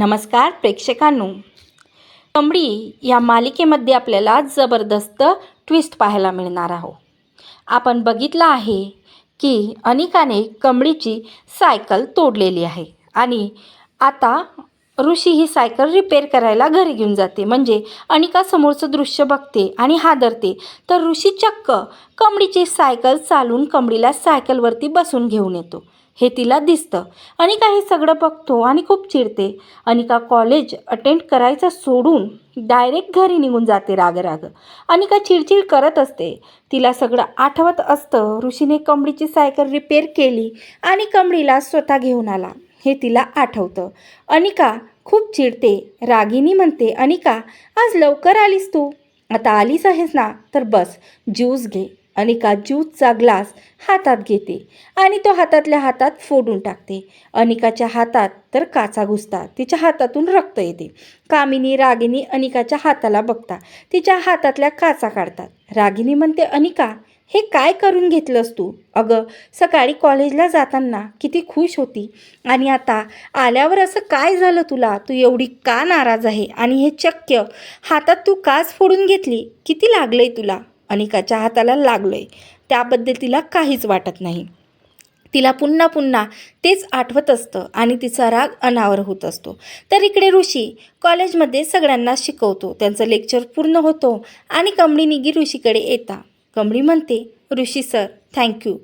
नमस्कार प्रेक्षकांनो. कमळी या मालिकेमध्ये आपल्याला जबरदस्त ट्विस्ट पाहायला मिळणार आहो आपण बघितलं आहे की अनिकाने कमळीची सायकल तोडलेली आहे. आणि आता ऋषी ही सायकल रिपेअर करायला घरी घेऊन जाते. म्हणजे अनिका समोरचं दृश्य बघते आणि हादरते. तर ऋषी चक्क कमडीची सायकल चालून कमडीला सायकलवरती बसून घेऊन येतो. हे तिला दिसतं. अनिका हे सगळं बघतो आणि खूप चिडते. अनिका कॉलेज अटेंड करायचं सोडून डायरेक्ट घरी निघून जाते राग राग. अनिका चिडचिड करत असते. तिला सगळं आठवत असतं. ऋषीने कमडीची सायकल रिपेअर केली आणि कमडीला स्वतः घेऊन आला. हे तिला आठवतं. अनिका खूप चिडते. रागिनी म्हणते अनिका आज लवकर आलीस तू. आता आलीस आहेस ना तर बस ज्यूस घे. अनिका ज्यूसचा ग्लास हातात घेते आणि तो हातातल्या हातात फोडून टाकते. अनिकाच्या हातात तर काचा घुसतात. तिच्या हातातून रक्त येते. कामिनी रागिनी अनिकाच्या हाताला बघता तिच्या हातातल्या काचा काढतात. रागिनी म्हणते अनिका हे काय करून घेतलंस तू? अगं सकाळी कॉलेजला जाताना किती खुश होती. आणि आता आल्यावर असं काय झालं तुला? तू एवढी का नाराज आहे? आणि हे चक्य हातात तू काच फोडून घेतली? किती लागलं आहे तुला? अनिकाच्या हाताला लागलं आहे त्याबद्दल तिला काहीच वाटत नाही. तिला पुन्हा पुन्हा तेच आठवत असतं आणि तिचा राग अनावर होत असतो. तर इकडे ऋषी कॉलेजमध्ये सगळ्यांना शिकवतो. त्यांचं लेक्चर पूर्ण होतो आणि कमळी निगी ऋषीकडे येता. कमळी म्हणते Rishi sir thank you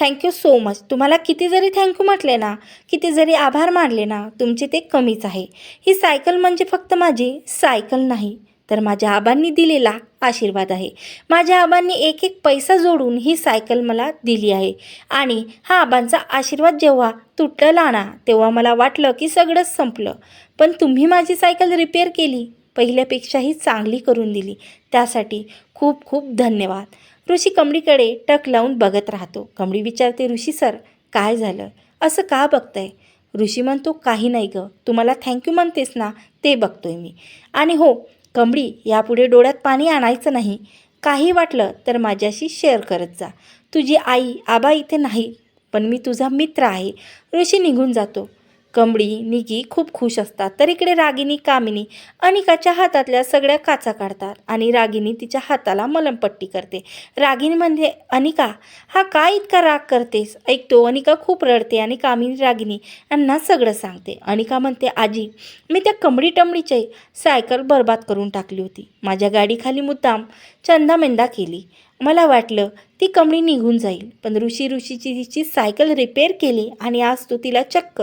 thank you so much तुम्हाला किती जरी थँक्यू म्हटले ना किती जरी आभार मानले ना तुमचे ते कमीच आहे. ही सायकल म्हणजे फक्त माझी सायकल नाही तर माझ्या आबांनी दिलेला आशीर्वाद आहे. माझ्या आबांनी एक एक पैसा जोडून ही सायकल मला दिली आहे. आणि हा आबांचा आशीर्वाद जेव्हा तुटला ना तेव्हा मला वाटलं की सगळंच संपलं. पण तुम्ही माझी सायकल रिपेअर केली. पहिल्यापेक्षाही चांगली करून दिली. त्यासाठी खूप खूप धन्यवाद. ऋषी कमळीकडे टक लावून बघत राहतो. कमळी विचारते ऋषी सर काय झालं? असं का बघताय? ऋषी म्हणतो काही नाही गं. तुम्हाला थँक्यू म्हणतेस ना ते बघतोय मी. आणि हो कमळी यापुढे डोळ्यात पाणी आणायचं नाही. काही वाटलं तर माझ्याशी शेअर करत जा. तुझी आई आबा इथे नाही पण मी तुझा मित्र आहे. ऋषी निघून जातो. कंबळी निगी खूप खुश असतात. तर इकडे रागिनी कामिनी अनिकाच्या हातातल्या सगळ्या काचा काढतात आणि रागिनी तिच्या हाताला मलमपट्टी करते. रागिनी म्हणजे अनिका हा काय इतका राग करतेस ऐकतो अनिका खूप रडते आणि कामिनी रागिनी यांना सगळं सांगते. अनिका म्हणते आजी मी त्या कंबडी टमळीची सायकल बर्बाद करून टाकली होती. माझ्या गाडीखाली मुद्दाम चंदामेंदा केली. मला वाटलं ती कमळी निघून जाईल. पण ऋषी ऋषीची तिची सायकल रिपेअर केली आणि आज तो तिला चक्क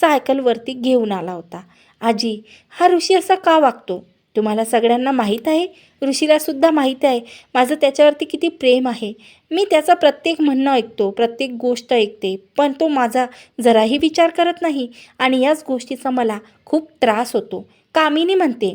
सायकलवरती घेऊन आला होता. आजी हा ऋषी असा का वागतो? तुम्हाला सगळ्यांना माहीत आहे? ऋषीलासुद्धा माहीत आहे. माझं त्याच्यावरती किती प्रेम आहे. मी त्याचा प्रत्येक म्हणणं ऐकतो प्रत्येक गोष्ट ऐकते पण तो माझा जराही विचार करत नाही आणि याच गोष्टीचा मला खूप त्रास होतो. कामिनी म्हणते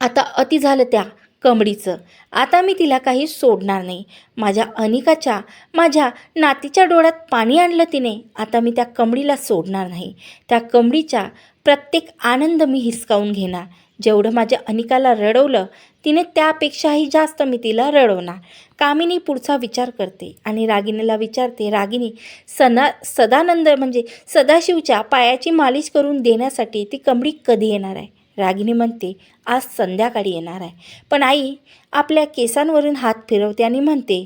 आता अति झालं त्या. कमडीचं आता मी तिला काही सोडणार नाही. माझ्या अनिकाच्या माझ्या नातीच्या डोळ्यात पाणी आणलं तिने. आता मी त्या कमडीला सोडणार नाही. त्या कमडीच्या प्रत्येक आनंद मी हिसकावून घेणार. जेवढं माझ्या अनिकाला रडवलं तिने त्यापेक्षाही जास्त मी तिला रडवणार. कामिनी पुढचा विचार करते आणि रागिनीला विचारते रागिनी सना सदानंद म्हणजे सदाशिवच्या पायाची मालिश करून देण्यासाठी ती कमडी कधी येणार आहे? रागिनी म्हणते आज संध्याकाळी येणार आहे. पण आई आपल्या केसांवरून हात फिरवते आणि म्हणते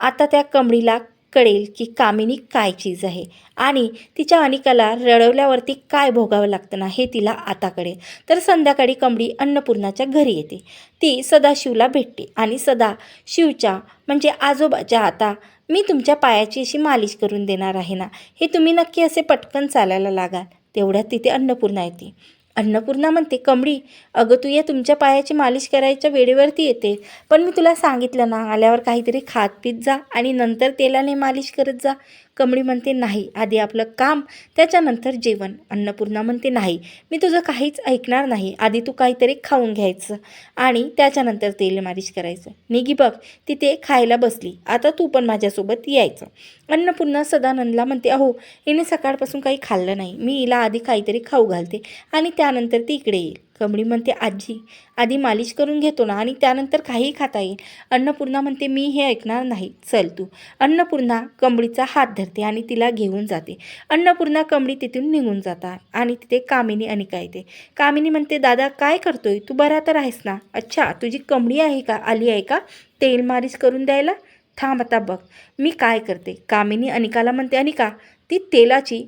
आता त्या कमळीला कळेल की कामिनी काय चीज आहे आणि तिच्या अनिकाला रडवल्यावरती काय भोगावं लागतं ना हे तिला आता कळेल. तर संध्याकाळी कमळी अन्नपूर्णाच्या घरी येते. ती सदाशिवला भेटते आणि सदा शिवच्या म्हणजे आजोबाच्या आता मी तुमच्या पायाची अशी मालिश करून देणार आहे ना हे तुम्ही नक्की असे पटकन चालायला लागाल. तेवढ्यात तिथे अन्नपूर्णा येते. अन्नपूर्णा म्हणते कमळी अगं तू या तुमच्या पायाची मालिश करायच्या वेळेवरती येते. पण मी तुला सांगितलं ना आल्यावर काहीतरी खात पीत जा आणि नंतर तेलाने मालिश करत जा. कमळी म्हणते नाही आधी आपलं काम त्याच्यानंतर जेवण. अन्नपूर्णा म्हणते नाही मी तुझं काहीच ऐकणार नाही. आधी तू काहीतरी खाऊन घ्यायचं आणि त्याच्यानंतर तेल मालिश करायचं. निघी बघ तिथे खायला बसली. आता तू पण माझ्यासोबत यायचं. अन्नपूर्णा सदानंदला म्हणते अहो हिने सकाळपासून काही खाल्लं नाही. मी हिला आधी काहीतरी खाऊ घालते आणि त्या त्यानंतर ती इकडे येईल. कमळी म्हणते आजी आधी मालिश करून घेतो ना आणि त्यानंतर काहीही खाता येईल अन्नपूर्णा म्हणते मी हे ऐकणार नाही. चल तू अन्नपूर्णा कमळीचा हात धरते आणि तिला घेऊन जाते. अन्नपूर्णा कमळी तिथून निघून जातात आणि तिथे कामिनी अनिका येते. कामिनी म्हणते दादा काय करतोय? तू बरा तर आहेस ना? अच्छा तुझी कमळी आहे का? आली आहे का? तेल मालिश करून द्यायला? थांब आता बघ. मी काय करते कामिनी अनिकाला म्हणते अनिका ती तेलाची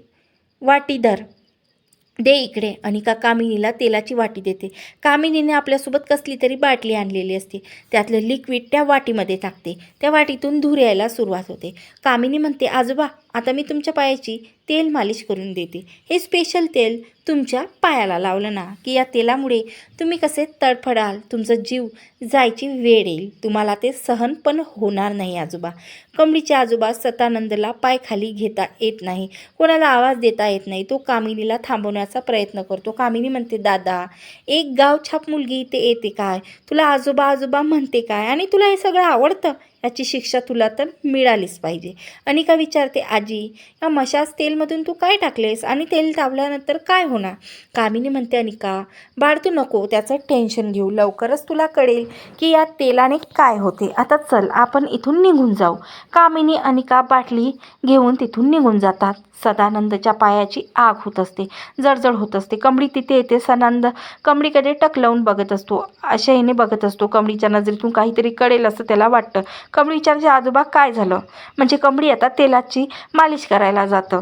वाटी धर. दे इकडे. अनिका कामिनीला तेलाची वाटी देते. कामिनीने आपल्यासोबत कसली तरी बाटली आणलेली असते. त्यातलं लिक्विड त्या वाटीमध्ये टाकते. त्या वाटीतून धूर यायला सुरुवात होते. कामिनी म्हणते आजोबा आता मी तुमच्या पायाची तेल मालिश करून देते. हे स्पेशल तेल तुमच्या पायाला लावलं ना की या तेलामुळे तुम्ही कसे तडफडाल तुमचा जीव जायची वेळ येईल. तुम्हाला ते सहन पण होणार नाही आजोबा. कमळीचे आजोबा सतानंदला पाय खाली घेता येत नाही. कोणाला आवाज देता येत नाही. तो कामिनीला थांबवण्याचा प्रयत्न करतो. कामिनी म्हणते दादा एक गावछाप मुलगी इथे येते काय? तुला आजोबा आजोबा म्हणते काय? आणि तुला हे सगळं आवडतं? याची शिक्षा तुला तर मिळालीच पाहिजे. अनिका विचारते आजी या मशाज तेलमधून तू काय टाकलेस आणि तेल तावल्यानंतर काय होणार? कामिनी म्हणते अनिका बाळ तू नको त्याचं टेन्शन घेऊ. लवकरच तुला कळेल की या तेलाने काय होते. आता चल आपण इथून निघून जाऊ. कामिनी अनिका बाटली घेऊन तिथून निघून जातात. सदानंदच्या पायाची आग होत असते जळजळ होत असते. कमळी तिथे येते सदानंद कमळीकडे टक लावून बघत असतो. आशेने बघत असतो. कमळीच्या नजरेतून काहीतरी कळेल असं त्याला वाटतं. कमळी विचारते आजोबा काय झालं? म्हणजे कमळी आता तेलाची मालिश करायला जातं.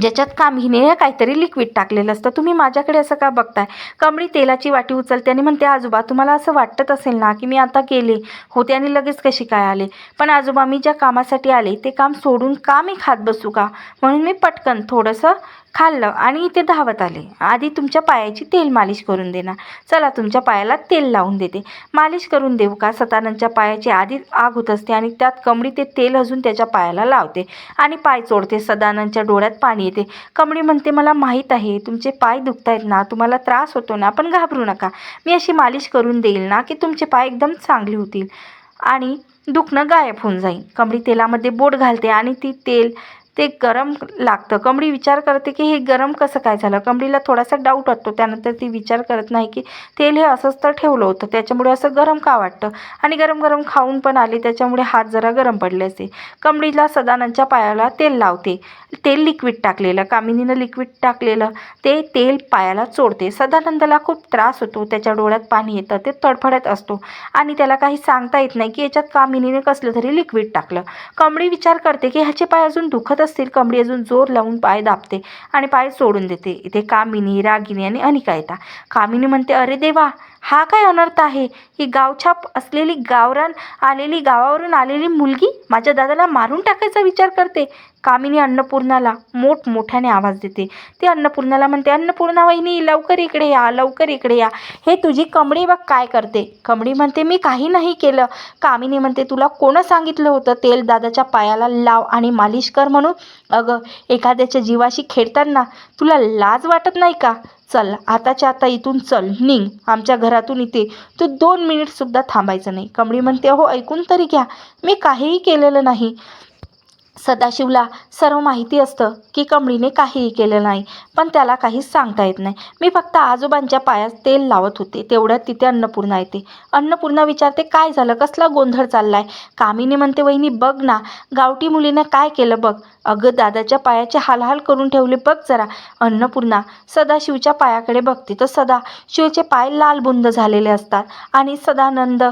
ज्याच्यात कामिनीने काहीतरी लिक्विड टाकलेलं असतं. तुम्ही माझ्याकडे असं का बघताय? कमळी तेलाची वाटी उचलते आणि म्हणते आजोबा तुम्हाला असं वाटत असेल ना की मी आता गेले होते आणि लगेच कशी काय आले? पण आजोबा मी ज्या कामासाठी आले ते काम सोडून का मी खात बसू का? म्हणून मी पटकन थोडंसं खाल्लं आणि इथे धावत आले. आधी तुमच्या पायाची तेल मालिश करून देणार चला तुमच्या पायाला तेल लावून देते. मालिश करून देऊ का? सतानंदच्या पायाची आधी आग होत असते आणि त्यात कमडी ते तेल अजून त्याच्या पायाला लावते आणि पाय चोडते. सदानंदच्या डोळ्यात पाणी येते. कमडी म्हणते मला माहीत आहे तुमचे पाय दुखतायत ना तुम्हाला त्रास होतो ना पण घाबरू नका. मी अशी मालिश करून देईल ना की तुमचे पाय एकदम चांगले होतील आणि दुखणं गायब होऊन जाईल. कमडी तेलामध्ये बोट घालते आणि ती तेल ते गरम लागतं. कमळी विचार करते की हे गरम कसं काय झालं? कमळीला थोडासा डाऊट वाटतो. त्यानंतर ती विचार करत नाही की तेल हे असंच तर ठेवलं होतं. त्याच्यामुळे असं गरम का वाटतं? आणि गरम गरम खाऊन पण आले. त्याच्यामुळे हात जरा गरम पडले असते कमळीला सदानंदच्या पायाला तेल लावते. तेल लिक्विड टाकलेलं. कामिनीनं लिक्विड टाकलेलं. ते तेल पायाला चोडते सदानंदला खूप त्रास होतो. त्याच्या डोळ्यात पाणी येतं. ते तडफडत असतो. आणि त्याला काही सांगता येत नाही की याच्यात कामिनीने कसलं तरी लिक्विड टाकलं. कमळी विचार करते की ह्याचे पाय अजून दुखत असतील कमळी अजून जोर लावून पाय दाबते आणि पाय सोडून देते. इथे कामिनी रागिनी आणि अनिका येतात. कामिनी म्हणते अरे देवा हा काय अनर्थ आहे? ही गावछाप असलेली गावरान आलेली गावावरून आलेली मुलगी माझ्या दादाला मारून टाकायचा विचार करते. कामिनी अन्नपूर्णाला मोठमोठ्याने आवाज देते. ती अन्नपूर्णाला म्हणते अन्नपूर्णा वहिनी लवकर इकडे या लवकर इकडे या. हे तुझी कमडी बघ काय करते. कमडी म्हणते मी काही नाही केलं. कामिनी म्हणते तुला कोणं सांगितलं होतं? तेल दादाच्या पायाला लाव आणि मालिश कर म्हणून. अगं एखाद्याच्या जीवाशी खेळताना तुला लाज वाटत नाही का? चल आताच्या आता इथून चल निघ. आमच्या घरातून इथे. तू दोन मिनिटसुद्धा थांबायचं नाही. कमळी म्हणते हो ऐकून तरी घ्या. मी काहीही केलेलं नाही. सदाशिवला सर्व माहिती असतं की कमळीने काहीही केलं नाही पण त्याला काहीच सांगता येत नाही. मी फक्त आजोबांच्या पायात तेल लावत होते. तेवढ्यात तिथे अन्नपूर्णा येते. अन्नपूर्णा विचारते काय झालं? कसला गोंधळ चाललाय? कामिनी म्हणते वहिनी बघ ना गावठी मुलीनं काय केलं बघ. अगं दादाच्या पायाचे हालहाल करून ठेवले बघ जरा. अन्नपूर्णा सदाशिवच्या पायाकडे बघते. तर सदाशिवचे पाय लालबुंद झालेले असतात आणि सदानंद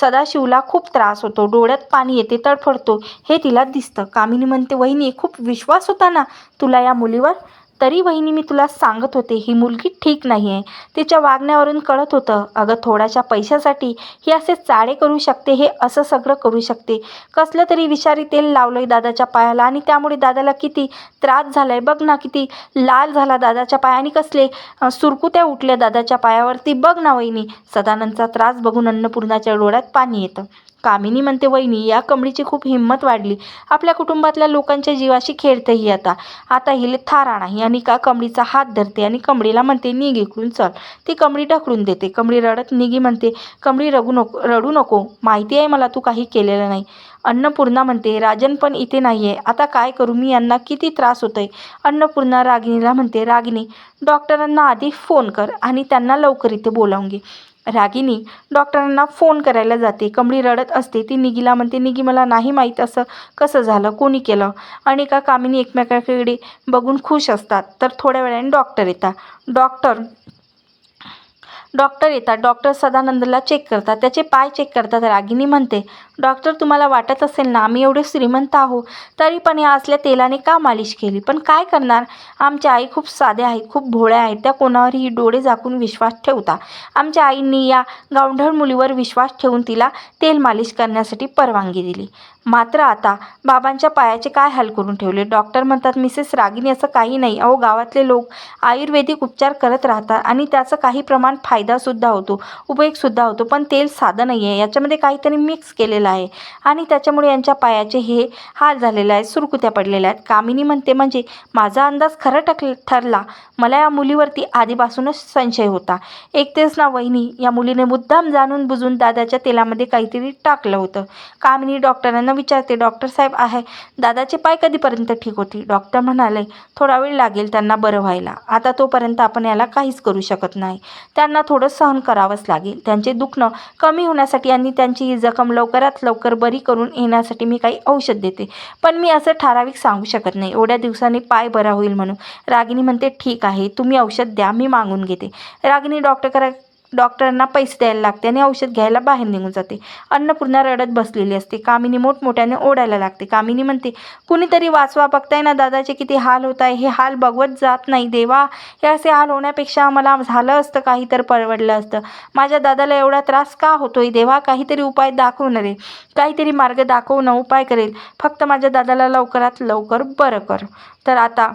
सदाशिवला खूप त्रास होतो. डोळ्यात पाणी येते तडफडतो. हे तिला दिसतं. कामिनी म्हणते वहिनी खूप विश्वास होता ना तुला या मुलीवर? तरी वहिनी मी तुला सांगत होते ही मुलगी ठीक नाही आहे तिच्या वागण्यावरून कळत होतं अगं थोड्याशा पैशासाठी ही असे चाळे करू शकते हे असं सगळं करू शकते. कसलं तरी विषारी तेल लावलं आहे दादाच्या पायाला आणि त्यामुळे दादाला किती त्रास झाला आहे बघ ना किती लाल झाला दादाच्या पायाने कसले सुरकुत्या उठल्या दादाच्या पायावरती. बघ ना वहिनी सदानंदचा त्रास बघून अन्नपूर्णाच्या डोळ्यात पाणी येतं. कामिनी म्हणते वहिनी या कमळीची खूप हिंमत वाढली. आपल्या कुटुंबातल्या लोकांच्या जीवाशी खेळते ही आता. आता हिले थार नाही आणि का कमळीचा हात धरते आणि कमळीला म्हणते निघ इकडून चल ती कमळी ढकलून देते. कमळी रडत निघी म्हणते कमळी रडू नको रडू नको. माहिती आहे मला तू काही केलेलं नाही अन्नपूर्णा म्हणते राजन पण इथे नाही आहे आता काय करू? मी यांना किती त्रास होतोय अन्नपूर्णा रागिणीला म्हणते रागिणी डॉक्टरांना आधी फोन कर आणि त्यांना लवकर इथे बोलावून घे. रागिनी डॉक्टरांना फोन करायला जाते. कमळी रडत असते. ती निगीला म्हणते निगी मला नाही माहीत असं कसं झालं? कोणी केलं? आणि का कामिनी एकमेकाकडे बघून खुश असतात. तर थोड्या वेळाने डॉक्टर येतात. डॉक्टर डॉक्टर येतात. डॉक्टर सदानंदला चेक करतात. त्याचे पाय चेक करतात. रागिनी म्हणते डॉक्टर तुम्हाला वाटत असेल ना आम्ही एवढे श्रीमंत आहो तरी पण या असल्या तेलाने का मालिश केली? पण काय करणार? आमच्या आई खूप साध्या आहेत खूप भोळ्या आहेत. त्या कोणावरही डोळे झाकून विश्वास ठेवता. आमच्या आईंनी या गावढळ मुलीवर विश्वास ठेवून तिला तेल मालिश करण्यासाठी परवानगी दिली. मात्र आता बाबांच्या पायाचे काय हाल करून ठेवले? डॉक्टर म्हणतात मिसेस रागिनी असं काही नाही. अहो गावातले लोक आयुर्वेदिक उपचार करत राहतात आणि त्याचं काही प्रमाण फायदासुद्धा होतो उपयोगसुद्धा होतो पण तेल साधं नाही आहे याच्यामध्ये काहीतरी मिक्स केलेलं आहे. आणि त्याच्यामुळे यांच्या पायाचे हे हाल झालेले आहेत सुरकुत्या पडलेल्या आहेत. कामिनी म्हणते म्हणजे माझा अंदाज खरं टक ठरला. मला या मुलीवरती आधीपासूनच संशय होता. एक तेच ना वहिनी या मुलीने मुद्दाम जाणून बुजून दादाच्या तेलामध्ये काहीतरी टाकलं होतं. कामिनी डॉक्टरांना विचारते डॉक्टर साहेब आहे दादाचे पाय कधीपर्यंत ठीक होतील? डॉक्टर म्हणाले थोडा वेळ लागेल त्यांना बरं व्हायला. आता तोपर्यंत आपण याला काहीच करू शकत नाही. त्यांना थोडं सहन करावंच लागेल. त्यांचे दुखणं कमी होण्यासाठी आणि त्यांची ही जखम लवकरात लवकर बरी करून येण्यासाठी मी काही औषध देते. पण मी असं ठराविक सांगू शकत नाही. एवढ्या दिवसांनी पाय बरा होईल म्हणून. रागिनी म्हणते ठीक आहे तुम्ही औषध द्या मी मागून घेते. रागिनी डॉक्टर करा डॉक्टरांना पैसे द्यायला लागते आणि औषध घ्यायला बाहेर निघून जाते. अन्नपूर्णा रडत बसलेली असते. कामिनी मोठमोठ्याने ओढायला लागते. कामिनी म्हणते कुणीतरी वाचवा बघताय ना दादाचे किती हाल होत आहे हे हाल बघवत जात नाही देवा. हे असे हाल होण्यापेक्षा मला झालं असतं काही तर परवडलं असतं. माझ्या दादाला एवढा त्रास का होतोय देवा? काहीतरी उपाय दाखवणार आहे काहीतरी मार्ग दाखवणं उपाय करेल. फक्त माझ्या दादाला लवकरात लवकर बरं कर. तर आता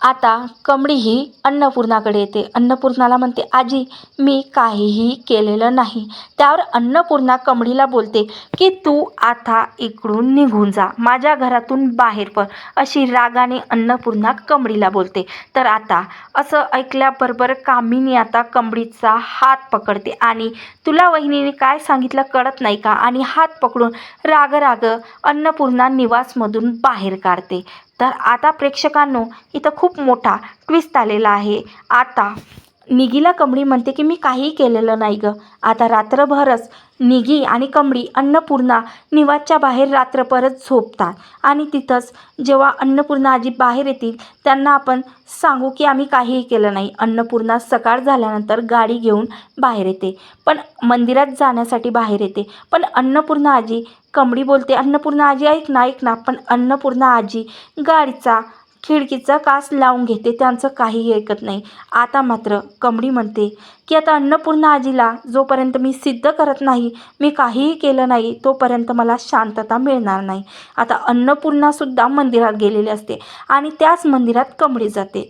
आता कमळी ही अन्नपूर्णाकडे येते. अन्नपूर्णाला म्हणते आजी मी काहीही केलेलं नाही. त्यावर अन्नपूर्णा कमळीला बोलते की तू आता इकडून निघून जा. माझ्या घरातून बाहेर पड. अशी रागाने अन्नपूर्णा कमळीला बोलते. तर आता असं ऐकल्याबरोबर कामिनी आता कमळीचा हात पकडते आणि तुला वहिनीने काय सांगितलं कळत नाही का? आणि हात पकडून राग राग अन्नपूर्णा निवासमधून बाहेर काढते. तर आता प्रेक्षकांनो इथं खूप मोठा ट्विस्ट आलेला आहे. आता निगीला कमळी म्हणते की मी काही केलेलं नाही गं. आता रात्रभरच निगी आणि कमळी अन्नपूर्णा निवासच्या बाहेर रात्रभरच झोपतात. आणि तिथंच जेव्हा अन्नपूर्णा आजी बाहेर येतील त्यांना आपण सांगू की आम्ही काहीही केलं नाही. अन्नपूर्णा सकाळ झाल्यानंतर गाडी घेऊन बाहेर येते. पण मंदिरात जाण्यासाठी बाहेर येते. पण अन्नपूर्णा आजी कमळी बोलते अन्नपूर्णा आजी ऐक ना ऐक ना. पण अन्नपूर्णा आजी गाडीचा खिडकीचा कास लावून घेते त्यांचं काहीही ऐकत नाही. आता मात्र कमळी म्हणते की आता अन्नपूर्णा आजीला जोपर्यंत मी सिद्ध करत नाही मी काहीही केलं नाही तोपर्यंत मला शांतता मिळणार नाही. आता अन्नपूर्णासुद्धा मंदिरात गेलेली असते आणि त्याच मंदिरात कमळी जाते.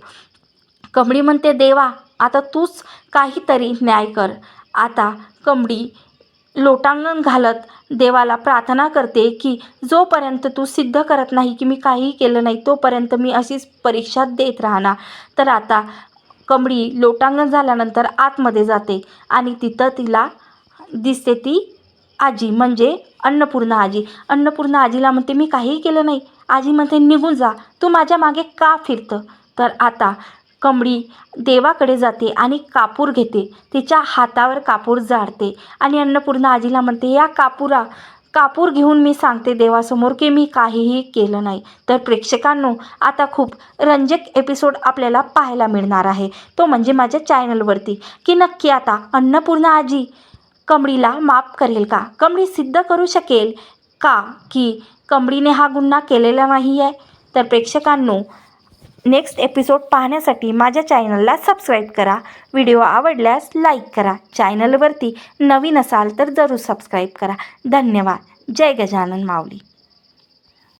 कमळी म्हणते देवा आता तूच काहीतरी न्याय कर. आता कमळी लोटांगण घालत देवाला प्रार्थना करते की जोपर्यंत तू सिद्ध करत नाही की मी काहीही केलं नाही तोपर्यंत मी अशीच परीक्षा देत राहणार. तर आता कमळी लोटांगण झाल्यानंतर आतमध्ये जाते आणि तिथं तिला दिसते ती आजी म्हणजे अन्नपूर्णा आजी. अन्नपूर्णा आजीला म्हणते मी काहीही केलं नाही. आजी म्हणते निघून जा. तू माझ्या मागे का फिरतं? तर आता कमळी देवाकडे जाते आणि कापूर घेते. तिच्या हातावर कापूर जाडते आणि अन्नपूर्णा आजीला म्हणते या कापुरा कापूर घेऊन मी सांगते देवासमोर की मी काहीही केलं नाही. तर प्रेक्षकांनो आता खूप रंजक एपिसोड आपल्याला पाहायला मिळणार आहे. तो म्हणजे माझ्या चॅनलवरती की नक्की आता अन्नपूर्णा आजी कमळीला माफ करेल का? कमळी सिद्ध करू शकेल का की कमळीने हा गुन्हा केलेला नाही आहे तर प्रेक्षकांनो नेक्स्ट एपिसोड पाहण्यासाठी माझ्या चॅनलला सबस्क्राईब करा. व्हिडिओ आवडल्यास लाईक करा. चॅनलवरती नवीन असाल तर जरूर सबस्क्राईब करा. धन्यवाद. जय गजानन माऊली.